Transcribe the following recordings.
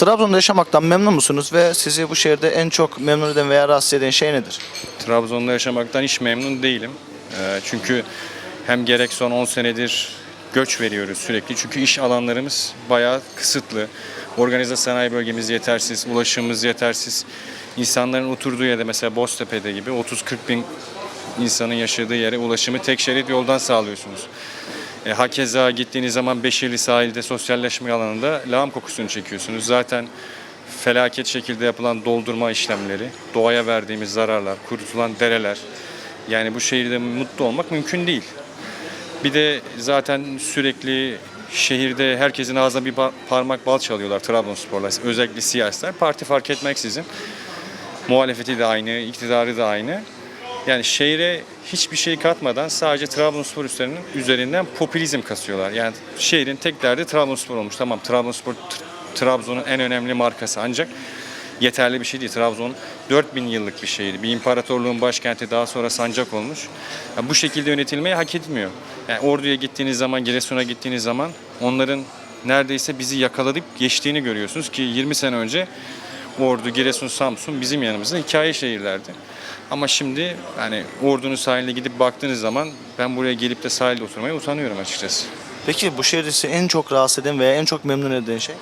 Trabzon'da yaşamaktan memnun musunuz ve sizi bu şehirde en çok memnun eden veya rahatsız eden şey nedir? Trabzon'da yaşamaktan hiç memnun değilim. Ee, Çünkü hem gerek son 10 senedir göç veriyoruz sürekli. Çünkü iş alanlarımız bayağı kısıtlı. Organize sanayi bölgemiz yetersiz, ulaşımımız yetersiz. İnsanların oturduğu yerde mesela Boztepe'de gibi 30-40 bin insanın yaşadığı yere ulaşımı tek şerit yoldan sağlıyorsunuz. E, hakeza gittiğiniz zaman Beşirli sahilde sosyalleşme alanında lağım kokusunu çekiyorsunuz. Zaten felaket şekilde yapılan doldurma işlemleri, doğaya verdiğimiz zararlar, kurutulan dereler. Yani bu şehirde mutlu olmak mümkün değil. Bir de zaten sürekli şehirde herkesin ağzına bir parmak bal çalıyorlar Trabzonsporlar. Özellikle siyasiler. Parti fark etmeksizin. Muhalefeti de aynı, iktidarı da aynı. Yani şehre hiçbir şey katmadan sadece Trabzonspor üzerinden, üzerinden popülizm kasıyorlar. Yani şehrin tek derdi Trabzonspor olmuş. Tamam Trabzonspor Tr- Trabzon'un en önemli markası ancak yeterli bir şey değil. Trabzon 4000 yıllık bir şehir. Bir imparatorluğun başkenti daha sonra sancak olmuş. Ya bu şekilde yönetilmeyi hak etmiyor. Yani Ordu'ya gittiğiniz zaman, Giresun'a gittiğiniz zaman onların neredeyse bizi yakaladıp geçtiğini görüyorsunuz ki 20 sene önce Ordu, Giresun, Samsun bizim yanımızda hikaye şehirlerdi. Ama şimdi hani Ordu'nun sahiline gidip baktığınız zaman ben buraya gelip de sahilde oturmaya utanıyorum açıkçası. Peki bu şehirde sizi en çok rahatsız eden veya en çok memnun eden şey?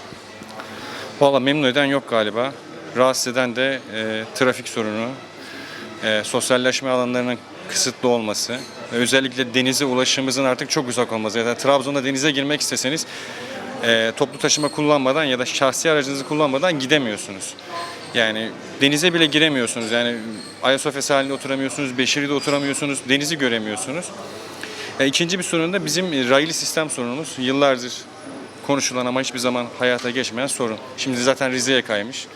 Valla memnun eden yok galiba. Rahatsız eden de e, trafik sorunu, e, sosyalleşme alanlarının kısıtlı olması özellikle denize ulaşımımızın artık çok uzak olması. Yani Trabzon'da denize girmek isteseniz e, toplu taşıma kullanmadan ya da şahsi aracınızı kullanmadan gidemiyorsunuz. Yani denize bile giremiyorsunuz. Yani Ayasofya sahilinde oturamıyorsunuz, Beşiri'de oturamıyorsunuz, denizi göremiyorsunuz. E, ikinci bir sorun da bizim e, raylı sistem sorunumuz. Yıllardır konuşulan ama hiçbir zaman hayata geçmeyen sorun. Şimdi zaten Rize'ye kaymış.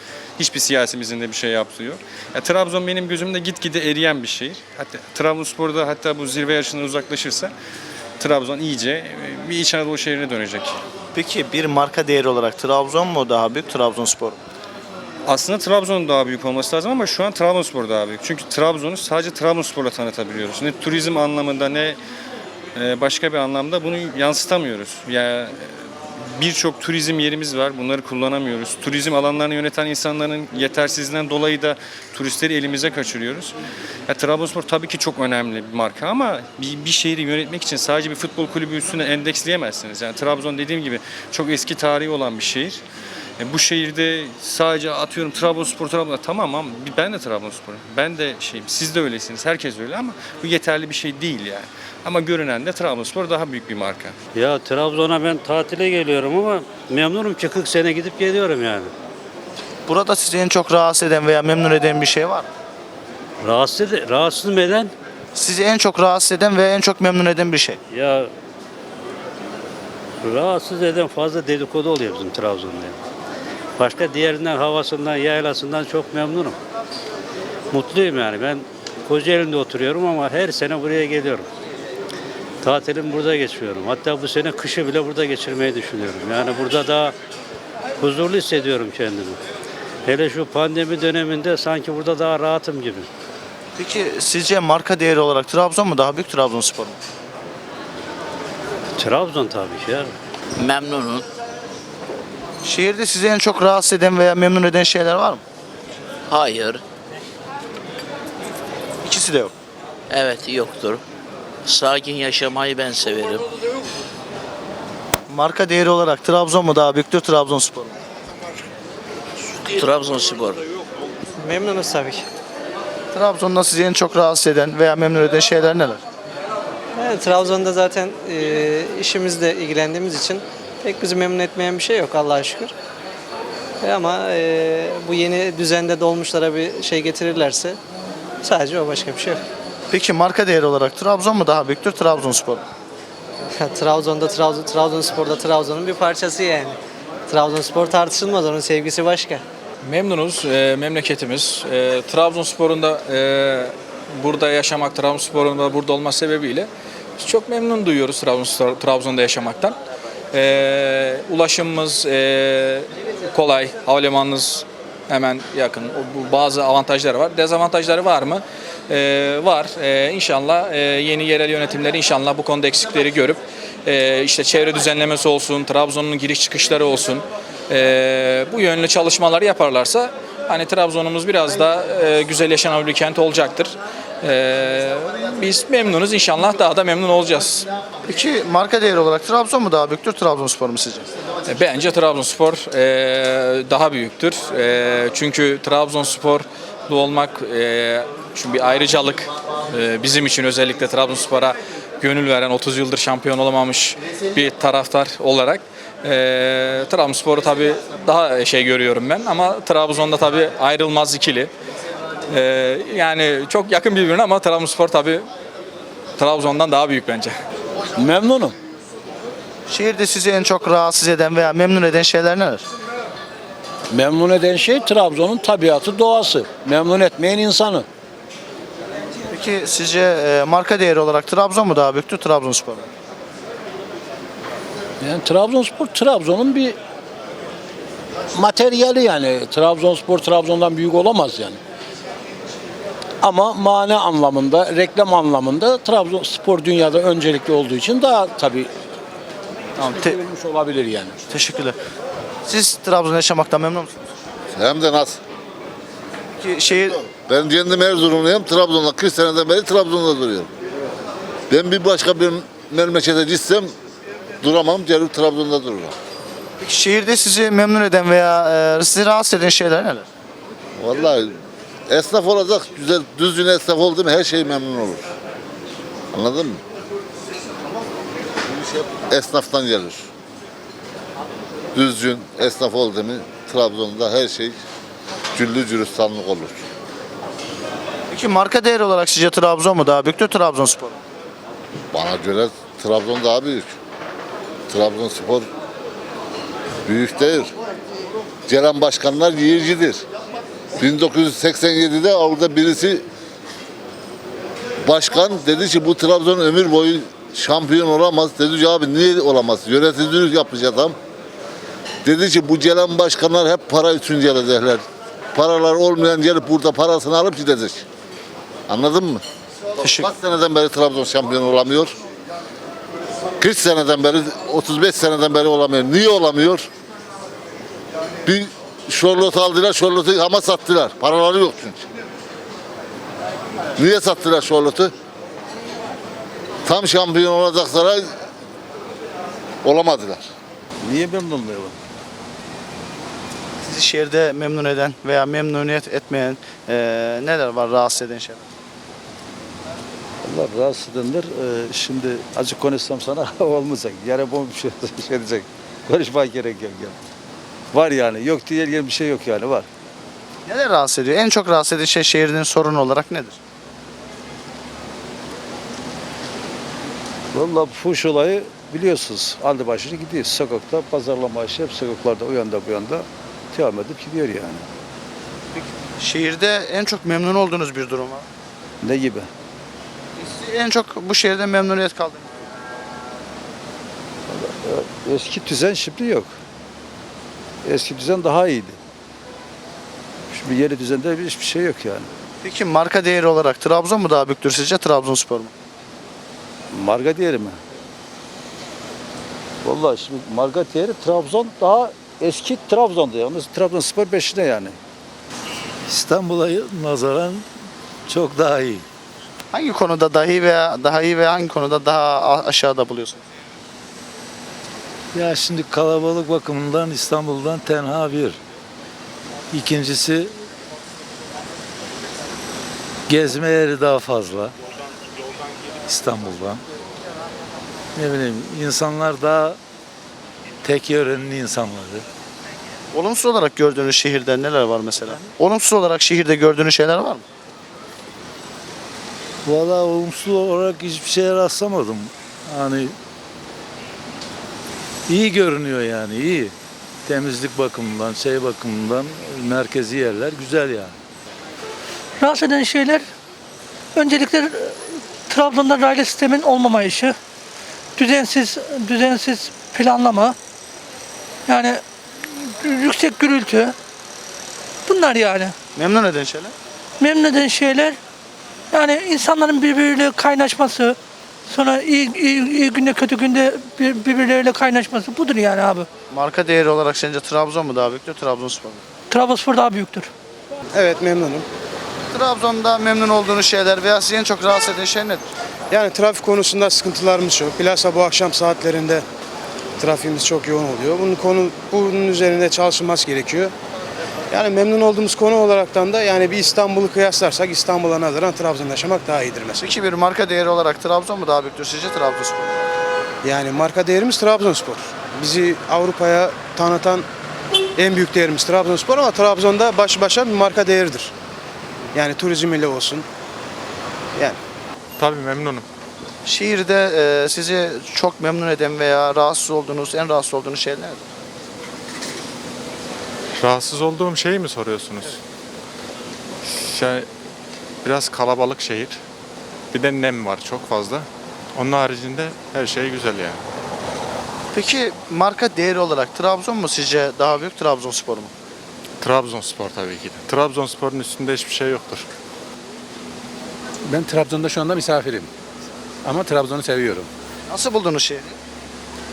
Hiçbir siyasimizin de bir şey yaptığı yok. Ya, Trabzon benim gözümde gitgide eriyen bir şehir. Hatta Trabzonspor'da hatta bu zirve yarışından uzaklaşırsa Trabzon iyice e, bir İç Anadolu şehrine dönecek. Peki bir marka değeri olarak Trabzon mu daha büyük Trabzonspor mu? Aslında Trabzon'un daha büyük olması lazım ama şu an Trabzonspor daha büyük. Çünkü Trabzon'u sadece Trabzonspor'la tanıtabiliyoruz. Ne turizm anlamında ne e, başka bir anlamda bunu yansıtamıyoruz. Ya birçok turizm yerimiz var. Bunları kullanamıyoruz. Turizm alanlarını yöneten insanların yetersizliğinden dolayı da turistleri elimize kaçırıyoruz. Ya, Trabzonspor tabii ki çok önemli bir marka ama bir, bir şehri yönetmek için sadece bir futbol kulübü üstüne endeksleyemezsiniz. Yani Trabzon dediğim gibi çok eski tarihi olan bir şehir. E, bu şehirde sadece atıyorum Trabzonspor, Trabzon tamam ama ben de Trabzonspor'um. Ben de şeyim. Siz de öylesiniz. Herkes öyle ama bu yeterli bir şey değil yani. Ama görünen de Trabzonspor daha büyük bir marka. Ya Trabzon'a ben tatile geliyorum ama memnunum ki 40 sene gidip geliyorum yani. Burada sizi en çok rahatsız eden veya memnun eden bir şey var mı? Rahatsız, rahatsız eden Sizi en çok rahatsız eden veya en çok memnun eden bir şey? ya rahatsız eden fazla dedikodu oluyor bizim Trabzon'da. yani. Başka diğerinden havasından, yaylasından çok memnunum. Mutluyum yani. Ben Kocaeli'nde oturuyorum ama her sene buraya geliyorum. Tatilim burada geçiyorum. Hatta bu sene kışı bile burada geçirmeyi düşünüyorum. Yani burada daha huzurlu hissediyorum kendimi. Hele şu pandemi döneminde sanki burada daha rahatım gibi. Peki sizce marka değeri olarak Trabzon mu daha büyük Trabzonspor mu? Trabzon tabii ki ya. Memnunum. Şehirde sizi en çok rahatsız eden veya memnun eden şeyler var mı? Hayır. İkisi de yok. Evet yoktur. Sakin yaşamayı ben severim. Marka değeri olarak Trabzon mu daha büyüktür Trabzonspor mu? Trabzonspor. Memnunuz tabii ki. Trabzon'da sizi en çok rahatsız eden veya memnun eden şeyler neler? Yani Trabzon'da zaten e, işimizle ilgilendiğimiz için pek bizi memnun etmeyen bir şey yok Allah'a şükür. E, ama e, bu yeni düzende dolmuşlara bir şey getirirlerse sadece o başka bir şey yok. Peki marka değeri olarak Trabzon mu daha büyüktür Trabzonspor mu? Trabzon'da Trabzon, Trabzonspor'da Trabzon'un bir parçası yani. Trabzonspor tartışılmaz onun sevgisi başka. Memnunuz, e, memleketimiz. E, Trabzonspor'un da e, burada yaşamak, Trabzonspor'un da burada olma sebebiyle biz çok memnun duyuyoruz Trabzon, Trabzon'da yaşamaktan. E, ulaşımımız e, kolay, havalimanımız hemen yakın. O- Bazı avantajları var. Dezavantajları var mı? E, var. E, inşallah e, yeni yerel yönetimleri inşallah bu konuda eksikleri görüp e, işte çevre düzenlemesi olsun, Trabzon'un giriş çıkışları olsun. e, bu yönlü çalışmalar yaparlarsa hani Trabzon'umuz biraz daha e, güzel yaşanan bir kent olacaktır. E, biz memnunuz inşallah daha da memnun olacağız. Peki marka değeri olarak Trabzon mu daha büyüktür, Trabzonspor mu sizce? E, Bence Trabzonspor e, daha büyüktür. E, çünkü Trabzonsporlu olmak e, şu bir ayrıcalık e, bizim için özellikle Trabzonspor'a gönül veren 30 yıldır şampiyon olamamış bir taraftar olarak e, Trabzonspor'u tabii daha şey görüyorum ben ama Trabzon'da tabii ayrılmaz ikili. E, yani çok yakın birbirine ama Trabzonspor tabii Trabzon'dan daha büyük bence. Memnunum. Şehirde sizi en çok rahatsız eden veya memnun eden şeyler neler? Memnun eden şey Trabzon'un tabiatı, doğası. Memnun etmeyen insanı. Peki sizce e, marka değeri olarak Trabzon mu daha büyüktür, Trabzonspor mu? Yani Trabzonspor Trabzon'un bir materyali yani. Trabzonspor Trabzon'dan büyük olamaz yani. Ama mane anlamında, reklam anlamında Trabzonspor dünyada öncelikli olduğu için daha tabii Tamam, te- sevilmiş olabilir yani. teşekkürler. Siz Trabzon'da yaşamaktan memnun musunuz? Hem de nasıl? Peki şehir Ben kendim Erzurumluyum. Trabzon'da 40 seneden beri Trabzon'da duruyorum. Ben bir başka bir memlekete gitsem duramam. Gelip Trabzon'da dururum. Peki şehirde sizi memnun eden veya e, sizi rahatsız eden şeyler neler? Vallahi esnaf olacak, güzel, düzgün esnaf oldu mu her şey memnun olur. Anladın mı? Esnaftan gelir. Düzgün esnaf oldu mu Trabzon'da her şey güllü cürüstanlık olur. Peki marka değeri olarak sizce Trabzon mu daha büyüktür, Trabzonspor mu? Bana göre Trabzon daha büyük. Trabzonspor büyük değil. Ceren başkanlar yiyicidir. 1987'de orada birisi başkan dedi ki bu Trabzon ömür boyu şampiyon olamaz. Dedi ki abi niye olamaz? Yöneticilik yapmış adam. Dedi ki bu gelen başkanlar hep para için gelecekler. Paralar olmayan gelip burada parasını alıp gidecek. Anladın mı? Teşekkür. Kaç seneden beri Trabzon şampiyon olamıyor? 40 seneden beri, 35 seneden beri olamıyor. Niye olamıyor? Bir Charlotte aldılar, Charlotte'u ama sattılar. Paraları yok çünkü. Niye sattılar Charlotte'u? Tam şampiyon olacaklara olamadılar. Niye memnun olmayalım? Sizi şehirde memnun eden veya memnuniyet etmeyen e, neler var rahatsız eden şeyler? Allah rahatsız edenler e, şimdi acı konuşsam sana olmayacak. Yere bomba bir şey, şey diyecek. Konuşmaya gerek yok ya. Var yani. Yok diye bir şey yok yani var. Neler rahatsız ediyor? En çok rahatsız eden şey şehrin sorunu olarak nedir? Vallahi bu fuş olayı biliyorsunuz. Aldı başını gidiyor. Sokakta pazarlama işi hep sokaklarda o yanda bu yanda devam edip gidiyor yani. Şehirde en çok memnun olduğunuz bir durum var. Ne gibi? En çok bu şehirde memnuniyet kaldınız. Eski düzen şimdi yok. Eski düzen daha iyiydi. Şimdi yeni düzende hiçbir şey yok yani. Peki marka değeri olarak Trabzon mu daha büyüktür sizce Trabzonspor mu? Marga değeri mi? Vallahi şimdi marga değeri Trabzon daha eski Trabzon'da yalnız Trabzonspor 5'ine yani. İstanbul'a nazaran çok daha iyi. Hangi konuda daha iyi veya daha iyi veya hangi konuda daha aşağıda buluyorsunuz? Ya şimdi kalabalık bakımından İstanbul'dan tenha bir. İkincisi gezme yeri daha fazla. İstanbul'dan. Ne bileyim insanlar daha tek yörenin insanları. Olumsuz olarak gördüğünüz şehirde neler var mesela? Olumsuz olarak şehirde gördüğünüz şeyler var mı? Valla olumsuz olarak hiçbir şeye rastlamadım. Hani iyi görünüyor yani iyi. Temizlik bakımından, şey bakımından merkezi yerler güzel yani. Rahatsız eden şeyler öncelikle e, Trabzon'da raylı sistemin olmamayışı, düzensiz düzensiz planlama, yani yüksek gürültü. Bunlar yani. Memnun eden şeyler? Memnun eden şeyler yani insanların birbiriyle kaynaşması, Sonra iyi, iyi, iyi günde kötü günde bir, birbirleriyle kaynaşması budur yani abi. Marka değeri olarak sence Trabzon mu daha büyüktür, Trabzonspor mu? Trabzonspor daha büyüktür. Evet memnunum. Trabzon'da memnun olduğunuz şeyler veya sizi en çok rahatsız eden şey nedir? Yani trafik konusunda sıkıntılarımız çok. Bilhassa bu akşam saatlerinde trafiğimiz çok yoğun oluyor. Bunun konu bunun üzerinde çalışılması gerekiyor. Yani memnun olduğumuz konu olaraktan da yani bir İstanbul'u kıyaslarsak İstanbul'a nazaran Trabzon'da yaşamak daha iyidir mesela. Peki bir marka değeri olarak Trabzon mu daha büyüktür sizce Trabzonspor mu? Yani marka değerimiz Trabzonspor. Bizi Avrupa'ya tanıtan en büyük değerimiz Trabzonspor ama Trabzon'da baş başa bir marka değeridir. Yani turizm ile olsun. Yani Tabii memnunum. Şehirde e, sizi çok memnun eden veya rahatsız olduğunuz, en rahatsız olduğunuz şeyler nedir? Rahatsız olduğum şeyi mi soruyorsunuz? Şey, biraz kalabalık şehir. Bir de nem var çok fazla. Onun haricinde her şey güzel yani. Peki marka değeri olarak Trabzon mu sizce daha büyük, Trabzonspor mu? Trabzonspor tabii ki de. Trabzonspor'un üstünde hiçbir şey yoktur. Ben Trabzon'da şu anda misafirim. Ama Trabzon'u seviyorum. Nasıl buldunuz şehri?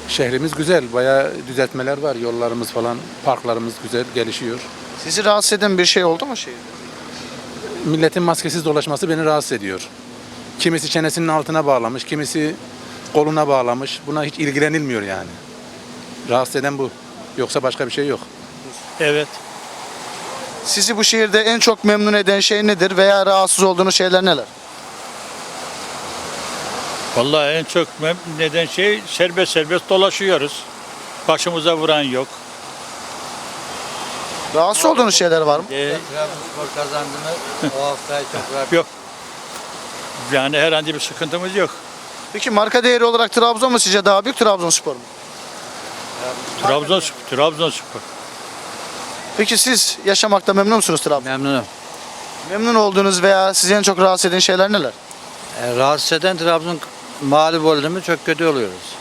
Şehrimiz güzel, bayağı düzeltmeler var. Yollarımız falan, parklarımız güzel, gelişiyor. Sizi rahatsız eden bir şey oldu mu şehirde? Milletin maskesiz dolaşması beni rahatsız ediyor. Kimisi çenesinin altına bağlamış, kimisi koluna bağlamış. Buna hiç ilgilenilmiyor yani. Rahatsız eden bu. Yoksa başka bir şey yok. Evet. Sizi bu şehirde en çok memnun eden şey nedir veya rahatsız olduğunuz şeyler neler? Vallahi en çok memnun eden şey serbest serbest dolaşıyoruz. Başımıza vuran yok. Rahatsız olduğunuz şeyler var mı? Trabzonspor kazandı mı o hafta çok rahat. Yok. Yani herhangi bir sıkıntımız yok. Peki marka değeri olarak Trabzon mu sizce daha büyük, Trabzonspor mu? Trabzonspor, Trabzonspor. Peki siz yaşamakta memnun musunuz Trabzon? Memnunum. Memnun olduğunuz veya sizi en çok rahatsız eden şeyler neler? E, rahatsız eden Trabzon mağlup oldu mu çok kötü oluyoruz.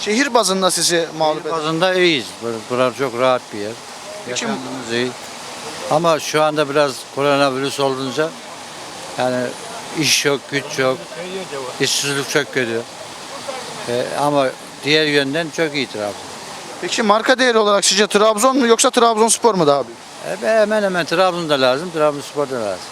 Şehir bazında sizi mağlup eden. Bazında iyiyiz. Bur- Burası çok rahat bir yer. Peki- Yaşamımız iyi. Ama şu anda biraz koronavirüs olunca yani iş yok, güç yok, işsizlik çok kötü. E, ama diğer yönden çok iyi Trabzon. Peki marka değeri olarak sizce Trabzon mu yoksa Trabzonspor mu daha büyük? E, hemen hemen Trabzon'da lazım, Trabzonspor da lazım.